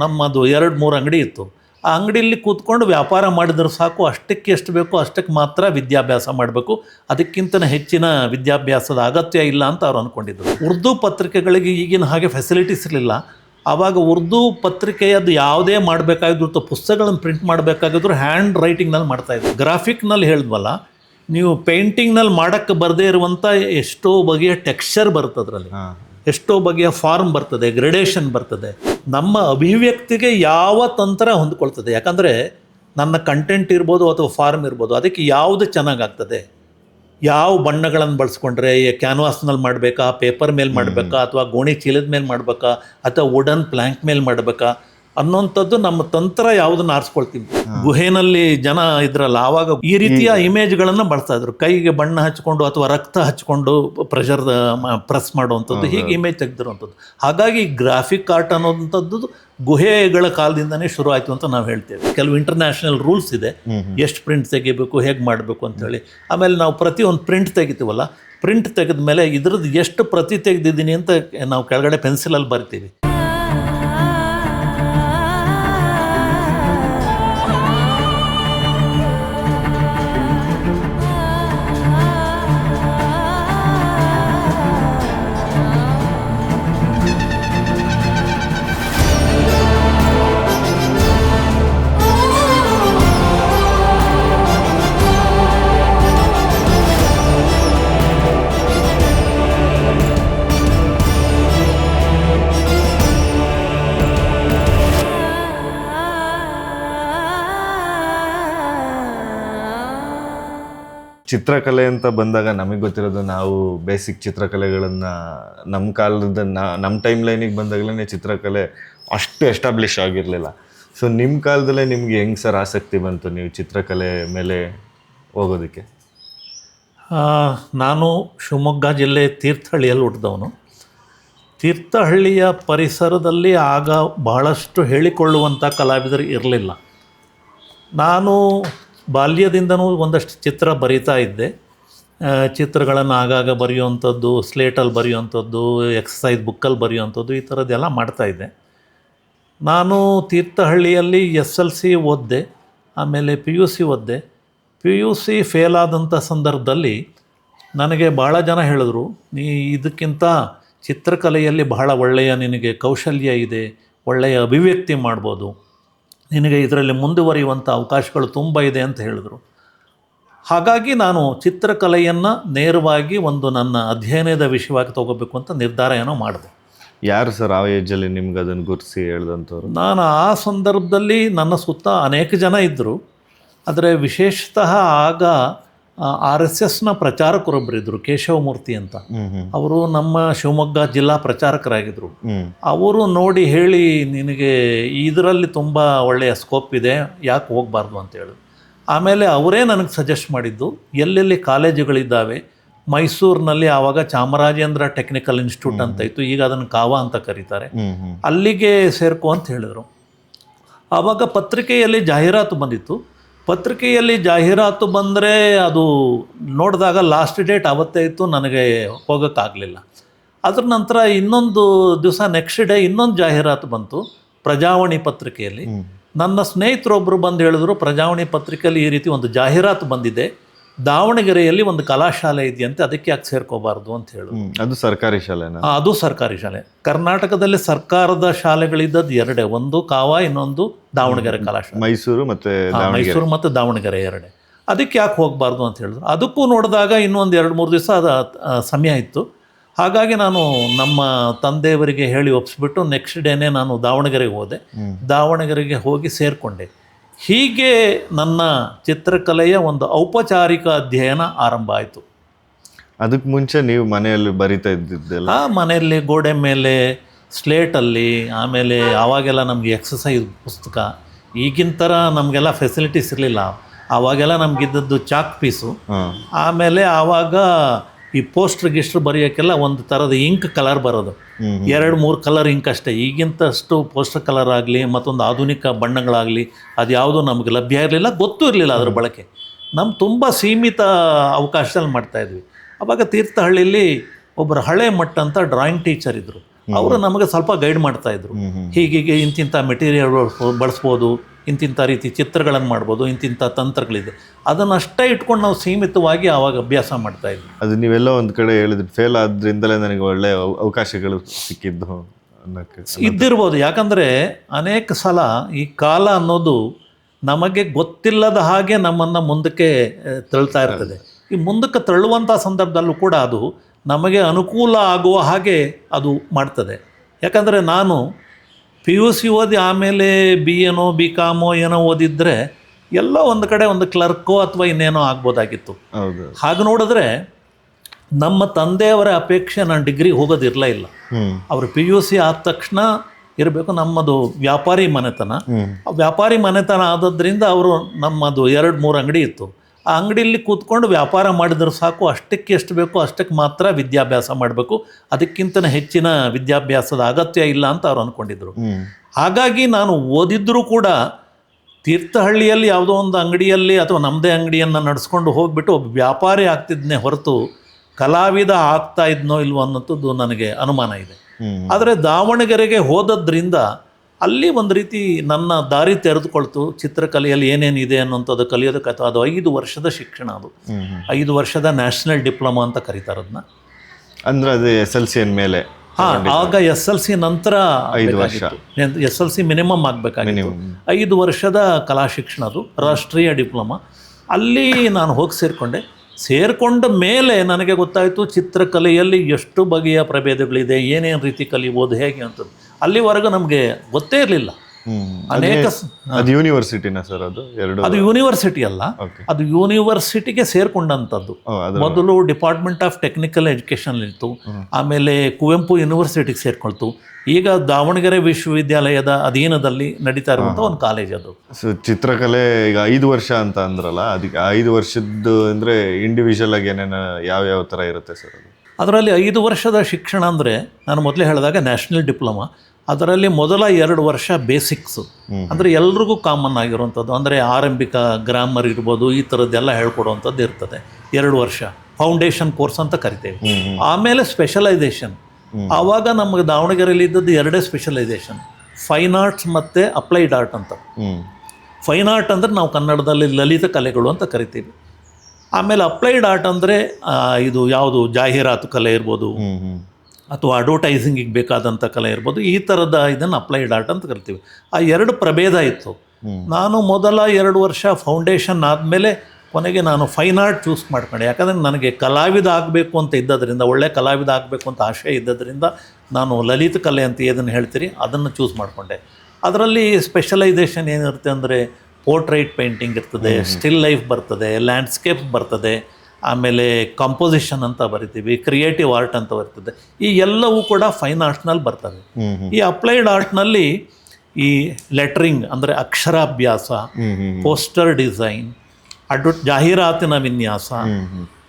ನಮ್ಮದು ಎರಡು ಮೂರು ಅಂಗಡಿ ಇತ್ತು. ಆ ಅಂಗಡಿಯಲ್ಲಿ ಕೂತ್ಕೊಂಡು ವ್ಯಾಪಾರ ಮಾಡಿದ್ರೆ ಸಾಕು, ಅಷ್ಟಕ್ಕೆ ಎಷ್ಟು ಬೇಕೋ ಅಷ್ಟಕ್ಕೆ ಮಾತ್ರ ವಿದ್ಯಾಭ್ಯಾಸ ಮಾಡಬೇಕು. ಅದಕ್ಕಿಂತ ಹೆಚ್ಚಿನ ವಿದ್ಯಾಭ್ಯಾಸದ ಅಗತ್ಯ ಇಲ್ಲ ಅಂತ ಅವ್ರು ಅಂದ್ಕೊಂಡಿದ್ರು ಉರ್ದು ಪತ್ರಿಕೆಗಳಿಗೆ ಈಗಿನ ಹಾಗೆ ಫೆಸಿಲಿಟೀಸ್ ಇರಲಿಲ್ಲ. ಆವಾಗ ಉರ್ದು ಪತ್ರಿಕೆಯದ್ದು ಯಾವುದೇ ಮಾಡಬೇಕಾಗಿದ್ರು ಪುಸ್ತಕಗಳನ್ನು ಪ್ರಿಂಟ್ ಮಾಡಬೇಕಾಗಿದ್ರು ಹ್ಯಾಂಡ್ ರೈಟಿಂಗ್ನಲ್ಲಿ ಮಾಡ್ತಾಯಿದ್ರು ಗ್ರಾಫಿಕ್ನಲ್ಲಿ ಹೇಳಿದ್ವಲ್ಲ, ನೀವು ಪೇಂಟಿಂಗ್ನಲ್ಲಿ ಮಾಡೋಕ್ಕೆ ಬರದೇ ಇರುವಂಥ ಎಷ್ಟೋ ಬಗೆಯ ಟೆಕ್ಸ್ಚರ್ ಬರುತ್ತೆ ಹಾಂ. ಎಷ್ಟೋ ಬಗೆಯ ಫಾರ್ಮ್ ಬರ್ತದೆ ಗ್ರೆಡೇಷನ್ ಬರ್ತದೆ. ನಮ್ಮ ಅಭಿವ್ಯಕ್ತಿಗೆ ಯಾವ ತಂತ್ರ ಹೊಂದ್ಕೊಳ್ತದೆ? ಯಾಕಂದರೆ ನನ್ನ ಕಂಟೆಂಟ್ ಇರ್ಬೋದು ಅಥವಾ ಫಾರ್ಮ್ ಇರ್ಬೋದು ಅದಕ್ಕೆ ಯಾವುದು ಚೆನ್ನಾಗಾಗ್ತದೆ? ಯಾವ ಬಣ್ಣಗಳನ್ನು ಬಳಸ್ಕೊಂಡ್ರೆ ಕ್ಯಾನ್ವಾಸ್ನಲ್ಲಿ ಮಾಡಬೇಕಾ ಪೇಪರ್ ಮೇಲೆ ಮಾಡಬೇಕಾ ಅಥವಾ ಗೋಣಿ ಚೀಲದ ಮೇಲೆ ಮಾಡಬೇಕಾ ಅಥವಾ ವುಡನ್ ಪ್ಲ್ಯಾಂಕ್ ಮೇಲೆ ಮಾಡಬೇಕಾ? ಅನ್ನೋಂಥದ್ದು ನಮ್ಮ ತಂತ್ರ ಯಾವುದನ್ನ ಆರಿಸ್ಕೊಳ್ತೀವಿ. ಗುಹೆನಲ್ಲಿ ಜನ ಇದ್ರಲ್ಲ ಆವಾಗ ಈ ರೀತಿಯ ಇಮೇಜ್ಗಳನ್ನು ಬಳಸ್ತಾ ಇದ್ರು. ಕೈಗೆ ಬಣ್ಣ ಹಚ್ಕೊಂಡು ಅಥವಾ ರಕ್ತ ಹಚ್ಕೊಂಡು ಪ್ರೆಷರ್ ಪ್ರೆಸ್ ಮಾಡುವಂಥದ್ದು ಹೀಗೆ ಇಮೇಜ್ ತೆಗೆದಿರುವಂಥದ್ದು. ಹಾಗಾಗಿ ಗ್ರಾಫಿಕ್ ಆರ್ಟ್ ಅನ್ನೋಂಥದ್ದು ಗುಹೆಗಳ ಕಾಲದಿಂದನೇ ಶುರು ಆಯಿತು ಅಂತ ನಾವು ಹೇಳ್ತೇವೆ. ಕೆಲವು ಇಂಟರ್ನ್ಯಾಷನಲ್ ರೂಲ್ಸ್ ಇದೆ. ಎಷ್ಟು ಪ್ರಿಂಟ್ ತೆಗಿಬೇಕು ಹೇಗೆ ಮಾಡಬೇಕು ಅಂತೇಳಿ ಆಮೇಲೆ ನಾವು ಪ್ರತಿಯೊಂದು ಪ್ರಿಂಟ್ ತೆಗಿತೀವಲ್ಲ ಪ್ರಿಂಟ್ ತೆಗೆದ ಮೇಲೆ ಇದ್ರದ್ದು ಎಷ್ಟು ಪ್ರತಿ ತೆಗೆದಿದ್ದೀನಿ ಅಂತ ನಾವು ಕೆಳಗಡೆ ಪೆನ್ಸಿಲಲ್ಲಿ ಬರ್ತೀವಿ. ಚಿತ್ರಕಲೆ ಅಂತ ಬಂದಾಗ ನಮಗೆ ಗೊತ್ತಿರೋದು ನಾವು ಬೇಸಿಕ್ ಚಿತ್ರಕಲೆಗಳನ್ನು ನಮ್ಮ ಕಾಲದ ನಮ್ಮ ಟೈಮ್ ಲೈನಿಗೆ ಬಂದಾಗಲೇ ಚಿತ್ರಕಲೆ ಅಷ್ಟು ಎಸ್ಟಾಬ್ಲಿಷ್ ಆಗಿರಲಿಲ್ಲ. ಸೊ ನಿಮ್ಮ ಕಾಲದಲ್ಲೇ ನಿಮ್ಗೆ ಹೆಂಗೆ ಸರ್ ಆಸಕ್ತಿ ಬಂತು ನೀವು ಚಿತ್ರಕಲೆ ಮೇಲೆ ಹೋಗೋದಕ್ಕೆ? ನಾನು ಶಿವಮೊಗ್ಗ ಜಿಲ್ಲೆ ತೀರ್ಥಹಳ್ಳಿಯಲ್ಲಿ ಹುಟ್ಟಿದವನು ತೀರ್ಥಹಳ್ಳಿಯ ಪರಿಸರದಲ್ಲಿ ಆಗ ಬಹಳಷ್ಟು ಹೇಳಿಕೊಳ್ಳುವಂಥ ಕಲಾವಿದರು ಇರಲಿಲ್ಲ. ನಾನು ಬಾಲ್ಯದಿಂದನೂ ಒಂದಷ್ಟು ಚಿತ್ರ ಬರಿತಾ ಇದ್ದೆ. ಚಿತ್ರಗಳನ್ನು ಆಗಾಗ ಬರೆಯುವಂಥದ್ದು, ಸ್ಲೇಟಲ್ಲಿ ಬರೆಯುವಂಥದ್ದು, ಎಕ್ಸಸೈಸ್ ಬುಕ್ಕಲ್ಲಿ ಬರೆಯುವಂಥದ್ದು, ಈ ಥರದ್ದೆಲ್ಲ ಮಾಡ್ತಾಯಿದ್ದೆ ನಾನು ತೀರ್ಥಹಳ್ಳಿಯಲ್ಲಿ ಎಸ್ ಎಲ್ ಸಿ ಓದಿದೆ, ಆಮೇಲೆ ಪಿ ಯು ಸಿ ಓದಿದೆ. ಪಿ ಯು ಸಿ ಫೇಲ್ ಆದಂಥ ಸಂದರ್ಭದಲ್ಲಿ ನನಗೆ ಭಾಳ ಜನ ಹೇಳಿದ್ರು, ನೀ ಇದಕ್ಕಿಂತ ಚಿತ್ರಕಲೆಯಲ್ಲಿ ಬಹಳ ಒಳ್ಳೆಯ ನಿನಗೆ ಕೌಶಲ್ಯ ಇದೆ, ಒಳ್ಳೆಯ ಅಭಿವ್ಯಕ್ತಿ ಮಾಡ್ಬೋದು. ನಿನಗೆ ಇದರಲ್ಲಿ ಮುಂದುವರಿಯುವಂಥ ಅವಕಾಶಗಳು ತುಂಬ ಇದೆ ಅಂತ ಹೇಳಿದರು. ಹಾಗಾಗಿ ನಾನು ಚಿತ್ರಕಲೆಯನ್ನು ನೇರವಾಗಿ ಒಂದು ನನ್ನ ಅಧ್ಯಯನದ ವಿಷಯವಾಗಿ ತಗೋಬೇಕು ಅಂತ ನಿರ್ಧಾರ ಏನೋ ಮಾಡಿದೆ. ಯಾರು ಸರ್ ಆ ಏಜಲ್ಲಿ ನಿಮ್ಗೆ ಅದನ್ನು ಗುರುತಿಸಿ ಹೇಳ್ದಂಥವ್ರು? ನಾನು ಆ ಸಂದರ್ಭದಲ್ಲಿ ನನ್ನ ಸುತ್ತ ಅನೇಕ ಜನ ಇದ್ದರು. ಆದರೆ ವಿಶೇಷತಃ ಆಗ ಆರ್ ಎಸ್ ಎಸ್ನ ಪ್ರಚಾರಕರೊಬ್ಬರಿದ್ದರು ಕೇಶವಮೂರ್ತಿ ಅಂತ. ಅವರು ನಮ್ಮ ಶಿವಮೊಗ್ಗ ಜಿಲ್ಲಾ ಪ್ರಚಾರಕರಾಗಿದ್ದರು ಅವರು ನೋಡಿ ಹೇಳಿ ನಿನಗೆ ಇದರಲ್ಲಿ ತುಂಬ ಒಳ್ಳೆಯ ಸ್ಕೋಪ್ ಇದೆ ಯಾಕೆ ಹೋಗಬಾರ್ದು ಅಂತ ಹೇಳಿದ್ರು ಆಮೇಲೆ ಅವರೇ ನನಗೆ ಸಜೆಸ್ಟ್ ಮಾಡಿದ್ದು ಎಲ್ಲೆಲ್ಲಿ ಕಾಲೇಜುಗಳಿದ್ದಾವೆ ಮೈಸೂರಿನಲ್ಲಿ ಆವಾಗ ಚಾಮರಾಜೇಂದ್ರ ಟೆಕ್ನಿಕಲ್ ಇನ್ಸ್ಟಿಟ್ಯೂಟ್ ಅಂತ ಇತ್ತು ಈಗ ಅದನ್ನು ಕಾವಾ ಅಂತ ಕರೀತಾರೆ. ಅಲ್ಲಿಗೆ ಸೇರ್ಕೋ ಅಂತ ಹೇಳಿದರು. ಆವಾಗ ಪತ್ರಿಕೆಯಲ್ಲಿ ಜಾಹೀರಾತು ಬಂದಿತ್ತು. ಪತ್ರಿಕೆಯಲ್ಲಿ ಜಾಹೀರಾತು ಬಂದರೆ ಅದು ನೋಡಿದಾಗ ಲಾಸ್ಟ್ ಡೇಟ್ ಅವತ್ತೇ ಇತ್ತು ನನಗೆ ಹೋಗೋಕ್ಕಾಗಲಿಲ್ಲ. ಅದ್ರ ನಂತರ ಇನ್ನೊಂದು ದಿವಸ ನೆಕ್ಸ್ಟ್ ಡೇ ಇನ್ನೊಂದು ಜಾಹೀರಾತು ಬಂತು ಪ್ರಜಾವಾಣಿ ಪತ್ರಿಕೆಯಲ್ಲಿ. ನನ್ನ ಸ್ನೇಹಿತರೊಬ್ಬರು ಬಂದು ಹೇಳಿದ್ರು ಪ್ರಜಾವಾಣಿ ಪತ್ರಿಕೆಯಲ್ಲಿ ಈ ರೀತಿ ಒಂದು ಜಾಹೀರಾತು ಬಂದಿದೆ. ದಾವಣಗೆರೆಯಲ್ಲಿ ಒಂದು ಕಲಾಶಾಲೆ ಇದೆಯಂತೆ ಅದಕ್ಕೆ ಯಾಕೆ ಸೇರ್ಕೋಬಾರ್ದು ಅಂತ ಹೇಳಿದ್ರು ಅದು ಸರ್ಕಾರಿ ಶಾಲೆ ಅದು ಸರ್ಕಾರಿ ಶಾಲೆ. ಕರ್ನಾಟಕದಲ್ಲಿ ಸರ್ಕಾರದ ಶಾಲೆಗಳಿದ್ದದ್ದು ಎರಡೇ ಒಂದು ಕಾವ ಇನ್ನೊಂದು ದಾವಣಗೆರೆ ಕಲಾಶಾಲೆ. ಮೈಸೂರು ಮತ್ತೆ ಮೈಸೂರು ಮತ್ತು ದಾವಣಗೆರೆ ಎರಡೇ. ಅದಕ್ಕೆ ಯಾಕೆ ಹೋಗಬಾರ್ದು ಅಂತ ಹೇಳಿದ್ರು. ಅದಕ್ಕೂ ನೋಡಿದಾಗ ಇನ್ನೊಂದು ಎರಡು ಮೂರು ದಿವಸ ಅದು ಸಮಯ ಇತ್ತು. ಹಾಗಾಗಿ ನಾನು ನಮ್ಮ ತಂದೆಯವರಿಗೆ ಹೇಳಿ ಒಪ್ಪಿಸ್ಬಿಟ್ಟು ನೆಕ್ಸ್ಟ್ ಡೇನೇ ನಾನು ದಾವಣಗೆರೆಗೆ ಹೋದೆ. ದಾವಣಗೆರೆಗೆ ಹೋಗಿ ಸೇರಿಕೊಂಡೆ. ಹೀಗೆ ನನ್ನ ಚಿತ್ರಕಲೆಯ ಒಂದು ಔಪಚಾರಿಕ ಅಧ್ಯಯನ ಆರಂಭ ಆಯಿತು. ಅದಕ್ಕೆ ಮುಂಚೆ ನೀವು ಮನೆಯಲ್ಲಿ ಬರಿತಾ ಇದ್ದಿದ್ದೆಲ್ಲ? ಆ ಮನೆಯಲ್ಲಿ ಗೋಡೆ ಮೇಲೆ ಸ್ಲೇಟಲ್ಲಿ ಆಮೇಲೆ ಆವಾಗೆಲ್ಲ ನಮಗೆ ಎಕ್ಸಸೈಸ್ ಪುಸ್ತಕ ಈಗಿನ ಥರ ನಮಗೆಲ್ಲ ಫೆಸಿಲಿಟೀಸ್ ಇರಲಿಲ್ಲ. ಆವಾಗೆಲ್ಲ ನಮಗಿದ್ದದ್ದು ಚಾಕ್ ಪೀಸು ಆಮೇಲೆ ಆವಾಗ ಈ ಪೋಸ್ಟರ್ ಗಿಸ್ಟ್ರ್ ಬರೆಯೋಕ್ಕೆಲ್ಲ ಒಂದು ಥರದ ಇಂಕ್ ಕಲರ್ ಬರೋದು. ಎರಡು ಮೂರು ಕಲರ್ ಇಂಕ್ ಅಷ್ಟೇ. ಈಗಿಂತಷ್ಟು ಪೋಸ್ಟರ್ ಕಲರ್ ಆಗಲಿ ಮತ್ತೊಂದು ಆಧುನಿಕ ಬಣ್ಣಗಳಾಗಲಿ ಅದು ಯಾವುದೂ ನಮಗೆ ಲಭ್ಯ ಇರಲಿಲ್ಲ ಗೊತ್ತೂ ಇರಲಿಲ್ಲ ಅದ್ರ ಬಳಕೆ. ನಮ್ಮ ತುಂಬ ಸೀಮಿತ ಅವಕಾಶದಲ್ಲಿ ಮಾಡ್ತಾಯಿದ್ವಿ ಆವಾಗ ತೀರ್ಥಹಳ್ಳಿಯಲ್ಲಿ ಒಬ್ಬರು ಹಳೆ ಮಟ್ಟ ಅಂತ ಡ್ರಾಯಿಂಗ್ ಟೀಚರ್ ಇದ್ದರು ಅವರು ನಮಗೆ ಸ್ವಲ್ಪ ಗೈಡ್ ಮಾಡ್ತಾ ಇದ್ರು. ಹೀಗೆ ಹೀಗೆ ಹೀಗೀಗೆ ಇಂತಿಂಥ ಮೆಟೀರಿಯಲ್ ಬಳಸ್ಬೋದು ಇಂತಿಂಥ ರೀತಿ ಚಿತ್ರಗಳನ್ನು ಮಾಡ್ಬೋದು ಇಂತಿಂಥ ತಂತ್ರಗಳಿದೆ. ಅದನ್ನಷ್ಟೇ ಇಟ್ಕೊಂಡು ನಾವು ಸೀಮಿತವಾಗಿ ಆವಾಗ ಅಭ್ಯಾಸ ಮಾಡ್ತಾ ಇದ್ವಿ. ಅದು ನೀವೆಲ್ಲ ಒಂದು ಕಡೆ ಹೇಳಿದ್ರಿ ಫೇಲ್ ಆದ್ರಿಂದಲೇ ನನಗೆ ಒಳ್ಳೆ ಅವ- ಅವಕಾಶಗಳು ಸಿಕ್ಕಿದ್ದು ಇದ್ದಿರ್ಬೋದು. ಯಾಕಂದರೆ ಅನೇಕ ಸಲ ಈ ಕಾಲ ಅನ್ನೋದು ನಮಗೆ ಗೊತ್ತಿಲ್ಲದ ಹಾಗೆ ನಮ್ಮನ್ನು ಮುಂದಕ್ಕೆ ತಳ್ತಾ ಇರ್ತದೆ. ಈ ಮುಂದಕ್ಕೆ ತಳ್ಳುವಂಥ ಸಂದರ್ಭದಲ್ಲೂ ಕೂಡ ಅದು ನಮಗೆ ಅನುಕೂಲ ಆಗುವ ಹಾಗೆ ಅದು ಮಾಡ್ತದೆ. ಯಾಕಂದರೆ ನಾನು ಪಿ ಯು ಸಿ ಓದಿ ಆಮೇಲೆ ಬಿ ಎನೋ ಬಿ ಕಾಮೋ ಏನೋ ಓದಿದ್ರೆ ಎಲ್ಲ ಒಂದು ಕಡೆ ಒಂದು ಕ್ಲರ್ಕೋ ಅಥವಾ ಇನ್ನೇನೋ ಆಗ್ಬೋದಾಗಿತ್ತು. ಹೌದು. ಹಾಗೆ ನೋಡಿದ್ರೆ ನಮ್ಮ ತಂದೆಯವರ ಅಪೇಕ್ಷೆ ನಾನು ಡಿಗ್ರಿ ಹೋಗೋದಿರಲೇ ಇಲ್ಲ. ಅವರು ಪಿ ಯು ಸಿ ಆದ ತಕ್ಷಣ ಇರಬೇಕು ನಮ್ಮದು ವ್ಯಾಪಾರಿ ಮನೆತನ. ವ್ಯಾಪಾರಿ ಮನೆತನ ಆದದ್ರಿಂದ ಅವರು ನಮ್ಮದು ಎರಡು ಮೂರು ಅಂಗಡಿ ಇತ್ತು. ಆ ಅಂಗಡಿಯಲ್ಲಿ ಕೂತ್ಕೊಂಡು ವ್ಯಾಪಾರ ಮಾಡಿದ್ರೆ ಸಾಕು ಅಷ್ಟಕ್ಕೆ ಎಷ್ಟು ಬೇಕೋ ಅಷ್ಟಕ್ಕೆ ಮಾತ್ರ ವಿದ್ಯಾಭ್ಯಾಸ ಮಾಡಬೇಕು. ಅದಕ್ಕಿಂತ ಹೆಚ್ಚಿನ ವಿದ್ಯಾಭ್ಯಾಸದ ಅಗತ್ಯ ಇಲ್ಲ ಅಂತ ಅವ್ರು ಅಂದ್ಕೊಂಡಿದ್ರು ಹಾಗಾಗಿ ನಾನು ಓದಿದ್ರೂ ಕೂಡ ತೀರ್ಥಹಳ್ಳಿಯಲ್ಲಿ ಯಾವುದೋ ಒಂದು ಅಂಗಡಿಯಲ್ಲಿ ಅಥವಾ ನಮ್ಮದೇ ಅಂಗಡಿಯನ್ನು ನಡೆಸ್ಕೊಂಡು ಹೋಗ್ಬಿಟ್ಟು ಒಬ್ಬ ವ್ಯಾಪಾರಿ ಆಗ್ತಿದ್ನೇ ಹೊರತು ಕಲಾವಿದ ಆಗ್ತಾ ಇದ್ನೋ ಇಲ್ವೋ ಅನ್ನೋದು ನನಗೆ ಅನುಮಾನ ಇದೆ. ಆದರೆ ದಾವಣಗೆರೆಗೆ ಹೋದದ್ರಿಂದ ಅಲ್ಲಿ ಒಂದು ರೀತಿ ನನ್ನ ದಾರಿ ತೆರೆದುಕೊಳ್ತು ಚಿತ್ರಕಲೆಯಲ್ಲಿ ಏನೇನಿದೆ ಅನ್ನೋಂಥದ್ದು ಕಲಿಯೋದಕ್ಕೆ ಅದು ಐದು ವರ್ಷದ ಶಿಕ್ಷಣ ಅದು. ಐದು ವರ್ಷದ ನ್ಯಾಷನಲ್ ಡಿಪ್ಲೊಮಾ ಅಂತ ಕರೀತಾರೆ ಅದನ್ನ ಅಂದ್ರೆ ಅದು ಎಸ್ ಎಲ್ ಸಿ ಮೇಲೆ ಹಾಂ ಆಗ ಎಸ್ ಎಲ್ ಸಿ ನಂತರ ಐದು ವರ್ಷ. ಎಸ್ ಎಲ್ ಸಿ ಮಿನಿಮಮ್ ಆಗಬೇಕಾಗಿತ್ತು. ಐದು ವರ್ಷದ ಕಲಾ ಶಿಕ್ಷಣ ಅದು ರಾಷ್ಟ್ರೀಯ ಡಿಪ್ಲೊಮಾ. ಅಲ್ಲಿ ನಾನು ಹೋಗಿ ಸೇರಿಕೊಂಡೆ. ಸೇರಿಕೊಂಡ ಮೇಲೆ ನನಗೆ ಗೊತ್ತಾಯಿತು ಚಿತ್ರಕಲೆಯಲ್ಲಿ ಎಷ್ಟು ಬಗೆಯ ಪ್ರಭೇದಗಳಿದೆ ಏನೇನು ರೀತಿ ಕಲಿಬೋದು ಹೇಗೆ ಅಂತದ್ದು. ಅಲ್ಲಿವರೆಗೂ ನಮಗೆ ಗೊತ್ತೇ ಇರಲಿಲ್ಲ. ಅನೇಕ ಅದು ಯೂನಿವರ್ಸಿಟಿನ ಸರ್ ಅದು? ಎರಡು ಅದು ಯೂನಿವರ್ಸಿಟಿ ಅಲ್ಲ. ಅದು ಯೂನಿವರ್ಸಿಟಿಗೆ ಸೇರ್ಕೊಂಡಂಥದ್ದು. ಮೊದಲು ಡಿಪಾರ್ಟ್ಮೆಂಟ್ ಆಫ್ ಟೆಕ್ನಿಕಲ್ ಎಜುಕೇಷನ್ ಇತ್ತು. ಆಮೇಲೆ ಕುವೆಂಪು ಯೂನಿವರ್ಸಿಟಿಗೆ ಸೇರ್ಕೊಳ್ತು. ಈಗ ದಾವಣಗೆರೆ ವಿಶ್ವವಿದ್ಯಾಲಯದ ಅಧೀನದಲ್ಲಿ ನಡೀತಾ ಇರುವಂಥ ಒಂದು ಕಾಲೇಜ್ ಅದು. ಚಿತ್ರಕಲೆ ಈಗ ಐದು ವರ್ಷ ಅಂತ ಅಂದ್ರಲ್ಲ ಅದಕ್ಕೆ ಐದು ವರ್ಷದ್ದು ಅಂದ್ರೆ ಇಂಡಿವಿಜುವಲ್ ಆಗಿ ಏನೇನ ಯಾವ ಯಾವ ಥರ ಇರುತ್ತೆ ಸರ್ ಅದು? ಅದರಲ್ಲಿ ಐದು ವರ್ಷದ ಶಿಕ್ಷಣ ಅಂದರೆ ನಾನು ಮೊದಲೇ ಹೇಳಿದಾಗ ನ್ಯಾಷನಲ್ ಡಿಪ್ಲೊಮಾ. ಅದರಲ್ಲಿ ಮೊದಲ ಎರಡು ವರ್ಷ ಬೇಸಿಕ್ಸು. ಅಂದರೆ ಎಲ್ರಿಗೂ ಕಾಮನ್ ಆಗಿರುವಂಥದ್ದು. ಅಂದರೆ ಆರಂಭಿಕ ಗ್ರಾಮರ್ ಇರ್ಬೋದು ಈ ಥರದ್ದೆಲ್ಲ ಹೇಳ್ಕೊಡುವಂಥದ್ದು ಇರ್ತದೆ. ಎರಡು ವರ್ಷ. ಫೌಂಡೇಶನ್ ಕೋರ್ಸ್ ಅಂತ ಕರಿತೇವೆ. ಆಮೇಲೆ ಸ್ಪೆಷಲೈಸೇಷನ್. ಆವಾಗ ನಮಗೆ ದಾವಣಗೆರೆಯಲ್ಲಿ ಇದ್ದದ್ದು ಎರಡೇ ಸ್ಪೆಷಲೈಸೇಷನ್. ಫೈನ್ ಆರ್ಟ್ಸ್ ಮತ್ತು ಅಪ್ಲೈಡ್ ಆರ್ಟ್ ಅಂತ. ಫೈನ್ ಆರ್ಟ್ ಅಂದರೆ ನಾವು ಕನ್ನಡದಲ್ಲಿ ಲಲಿತ ಕಲೆಗಳು ಅಂತ ಕರಿತೀವಿ. ಆಮೇಲೆ ಅಪ್ಲೈಡ್ ಆರ್ಟ್ ಅಂದರೆ ಇದು ಯಾವುದು ಜಾಹೀರಾತು ಕಲೆ ಇರ್ಬೋದು ಅಥವಾ ಅಡ್ವರ್ಟೈಸಿಂಗಿಗೆ ಬೇಕಾದಂಥ ಕಲೆ ಇರ್ಬೋದು ಈ ಥರದ ಇದನ್ನು ಅಪ್ಲೈಡ್ ಆರ್ಟ್ ಅಂತ ಕರಿತೀವಿ. ಆ ಎರಡು ಪ್ರಭೇದ ಇತ್ತು. ನಾನು ಮೊದಲ ಎರಡು ವರ್ಷ ಫೌಂಡೇಶನ್ ಆದಮೇಲೆ ಕೊನೆಗೆ ನಾನು ಫೈನ್ ಆರ್ಟ್ ಚೂಸ್ ಮಾಡ್ಕೊಂಡೆ. ಯಾಕಂದರೆ ನನಗೆ ಕಲಾವಿದ ಆಗಬೇಕು ಅಂತ ಇದ್ದದರಿಂದ ಒಳ್ಳೆ ಕಲಾವಿದ ಆಗಬೇಕು ಅಂತ ಆಶಯ ಇದ್ದದರಿಂದ ನಾನು ಲಲಿತ ಕಲೆ ಅಂತ ಏನನ್ನು ಹೇಳ್ತೀರಿ ಅದನ್ನು ಚೂಸ್ ಮಾಡಿಕೊಂಡೆ. ಅದರಲ್ಲಿ ಸ್ಪೆಷಲೈಸೇಷನ್ ಏನಿರುತ್ತೆ ಅಂದರೆ ಪೋರ್ಟ್ರೈಟ್ ಪೇಂಟಿಂಗ್ ಇರ್ತದೆ ಸ್ಟಿಲ್ ಲೈಫ್ ಬರ್ತದೆ ಲ್ಯಾಂಡ್ಸ್ಕೇಪ್ ಬರ್ತದೆ ಆಮೇಲೆ ಕಾಂಪೋಸಿಷನ್ ಅಂತ ಬರಿತೀವಿ ಕ್ರಿಯೇಟಿವ್ ಆರ್ಟ್ ಅಂತ ಬರ್ತದೆ ಈ ಎಲ್ಲವೂ ಕೂಡ ಫೈನ್ ಆರ್ಟ್ನಲ್ಲಿ ಬರ್ತವೆ. ಈ ಅಪ್ಲೈಡ್ ಆರ್ಟ್ನಲ್ಲಿ ಈ ಲೆಟ್ರಿಂಗ್ ಅಂದರೆ ಅಕ್ಷರಾಭ್ಯಾಸ ಪೋಸ್ಟರ್ ಡಿಸೈನ್ ಅಡ್ವ ಜಾಹೀರಾತಿನ ವಿನ್ಯಾಸ